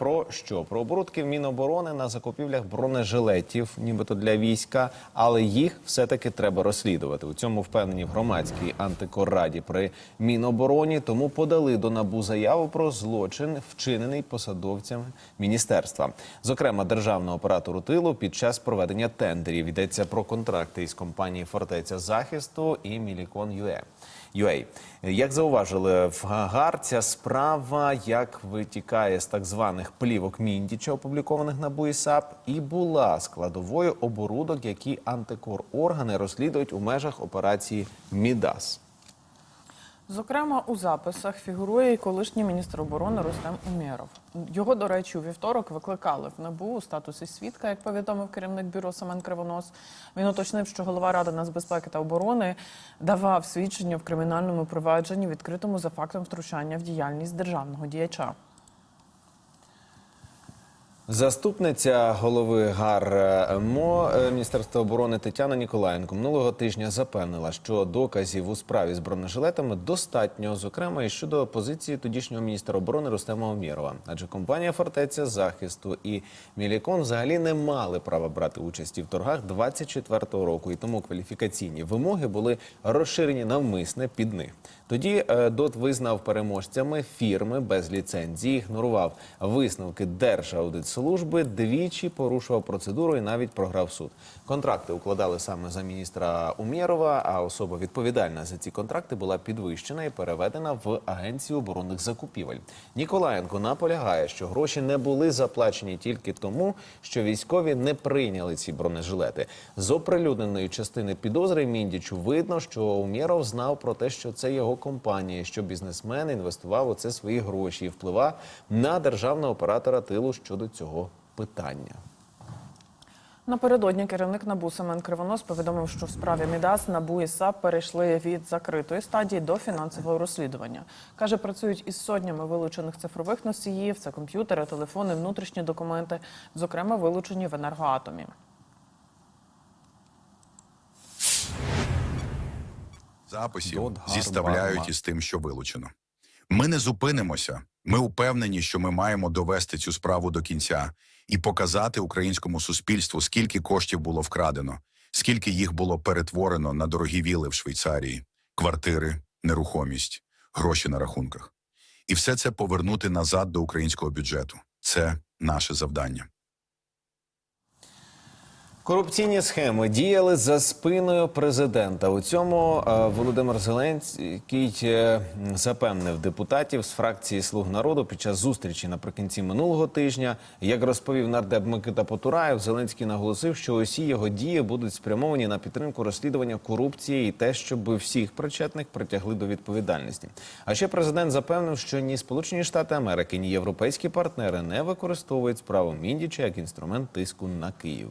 про що? Про оборудки Міноборони на закупівлях бронежилетів, нібито для війська, але їх все-таки треба розслідувати. У цьому впевнені в громадській антикорраді при Мінобороні, тому подали до НАБУ заяву про злочин, вчинений посадовцями міністерства. Зокрема, державного оператору тилу під час проведення тендерів йдеться про контракти із компанії Фортеця захисту і Мілікон ЮЕ. UA. Як зауважили в ГАГАР, ця справа як витікає з так званих плівок Міндіча, опублікованих на БУІСАП, і була складовою оборудок, які антикороргани розслідують у межах операції Мідас. Зокрема, у записах фігурує і колишній міністр оборони Рустем Умєров. Його, до речі, у вівторок викликали в НАБУ у статусі свідка, як повідомив керівник бюро Семен Кривонос. Він уточнив, що голова ради нацбезпеки та оборони давав свідчення в кримінальному провадженні, відкритому за фактом втручання в діяльність державного діяча. Заступниця голови ГАР е, МО е, Міністерства оборони Тетяна Ніколаєнко минулого тижня запевнила, що доказів у справі з бронежилетами достатньо, зокрема і щодо позиції тодішнього міністра оборони Рустема Омєрова. Адже компанія Фортеця захисту і Мілікон взагалі не мали права брати участі в торгах 24-го року, і тому кваліфікаційні вимоги були розширені навмисне під них. Тоді е, ДОТ визнав переможцями фірми без ліцензії, ігнорував висновки Держаудитслужби, двічі порушував процедуру і навіть програв суд. Контракти укладали саме за міністра Умєрова, а особа відповідальна за ці контракти була підвищена і переведена в Агенцію оборонних закупівель. Ніколаєнко наполягає, що гроші не були заплачені тільки тому, що військові не прийняли ці бронежилети. З оприлюдненої частини підозри Міндічу видно, що Умєров знав про те, що це його компанія, що бізнесмен інвестував у це свої гроші і впливав на державного оператора тилу щодо цього питання. Напередодні керівник НАБУ Семен Кривонос повідомив, що в справі Мідас НАБУ і САП перейшли від закритої стадії до фінансового розслідування. Каже, працюють із сотнями вилучених цифрових носіїв, це комп'ютери, телефони, внутрішні документи, зокрема вилучені в енергоатомі. записів зіставляють із тим, що вилучено. Ми не зупинимося. Ми упевнені, що ми маємо довести цю справу до кінця і показати українському суспільству, скільки коштів було вкрадено, скільки їх було перетворено на дорогі віли в Швейцарії, квартири, нерухомість, гроші на рахунках. І все це повернути назад до українського бюджету. Це наше завдання. Корупційні схеми діяли за спиною президента. У цьому е, Володимир Зеленський е, запевнив депутатів з фракції Слуг народу під час зустрічі наприкінці минулого тижня. Як розповів нардеп Микита Потураєв, Зеленський наголосив, що усі його дії будуть спрямовані на підтримку розслідування корупції і те, щоб всіх причетних притягли до відповідальності. А ще президент запевнив, що ні Сполучені Штати Америки, ні європейські партнери не використовують справу Міндіча як інструмент тиску на Київ.